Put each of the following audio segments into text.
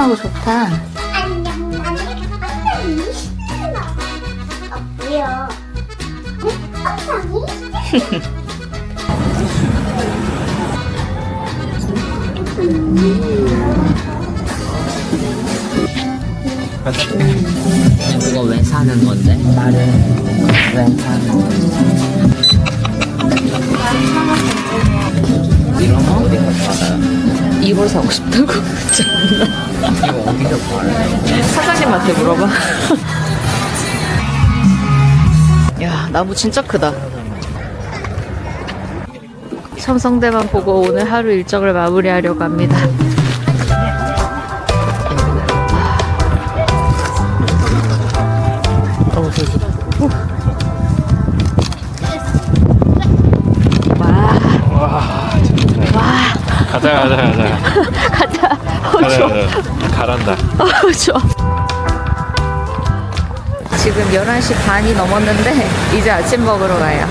시원하고 좋다. 안녕 나는 엉덩이 어 뭐야 엉덩이 그거 왜 사는 건데? 말을 왜 사는 건데? 이걸 사고 싶다고? 사장님한테 물어봐. 야, 나무 진짜 크다. 첨성대만 보고 오늘 하루 일정을 마무리하려고 합니다. 가자 가자 가자 가자. 어, 가자 좋아. 가자 가란다 어, 좋아. 지금 11시 반이 넘었는데 이제 아침 먹으러 가요.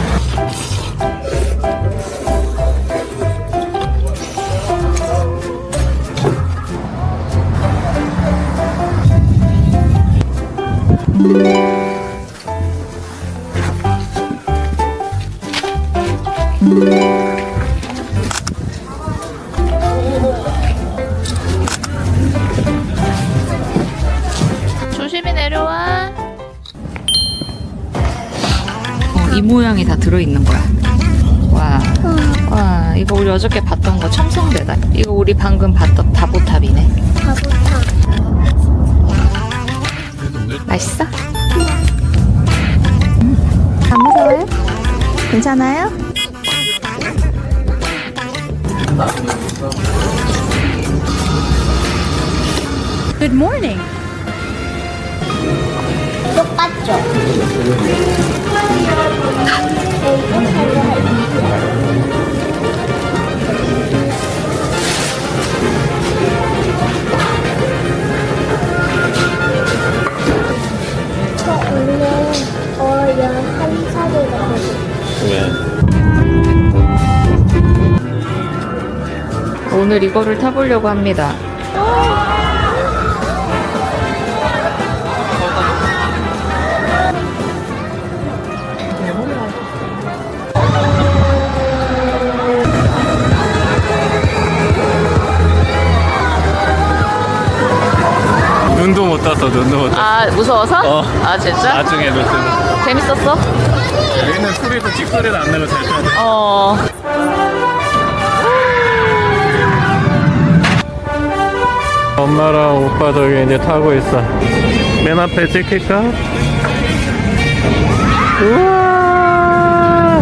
내려와. 어, 이 모양이 다 들어있는 거야. 와, 와, 이거 우리 어저께 봤던 거 첨성대다. 이거 우리 방금 봤던 다보탑이네. 맛있어? 안 무서워요? 괜찮아요? Good morning. 오늘 이거를 타보려고 합니다. 못 떴어 눈도 못 떴어 아, 무서워서? 어. 아, 진짜? 나중에 눈 뜨는 재밌었어? 얘는 소리도 찍소리도 안 나고 잘 타야 돼 어. 엄마랑 오빠 저기 이제 타고 있어 맨 앞에 찍힐까? 우와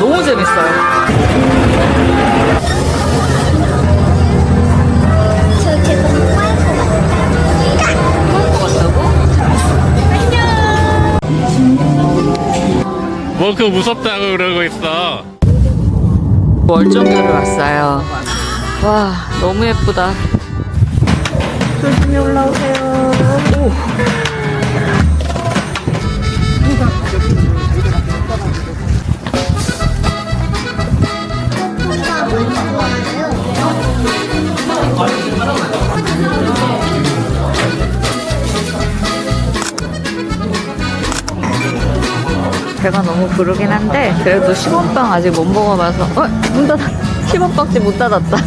너무 재밌어요. 뭐 그 무섭다고 그러고 있어 월정교를 왔어요. 와, 너무 예쁘다. 조심히 올라오세요. 너무 부르긴 한데 그래도 시범빵 아직 못 먹어봐서 어? 문 닫아 시범빵집 문 닫았다.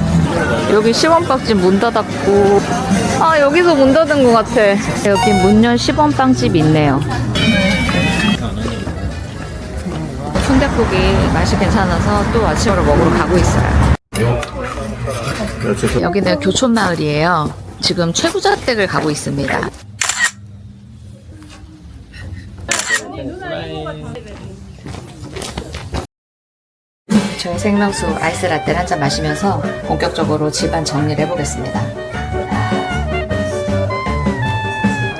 여기 시범빵집 문 닫았고. 아 여기서 문 닫은 것 같아. 여기 문연 시범빵집 있네요. 순대국이 맛이 괜찮아서 또 아침으로 먹으러 가고 있어요. 여기는 교촌마을이에요. 지금 최부자댁을 가고 있습니다 저희 생명수 아이스 라떼를 한 잔 마시면서 본격적으로 집안 정리를 해보겠습니다.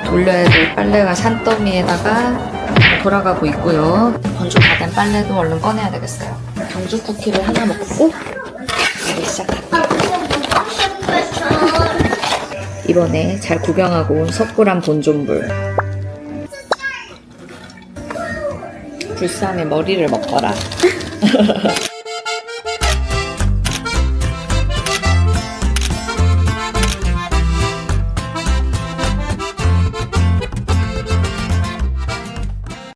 돌려야 될 빨래가 산더미에다가 돌아가고 있고요. 건조 다된 빨래도 얼른 꺼내야 되겠어요. 경주 쿠키를 하나 먹고 시작할게요. 이번에 잘 구경하고 온 석굴암 본존불. 불쌍해 머리를 먹거라.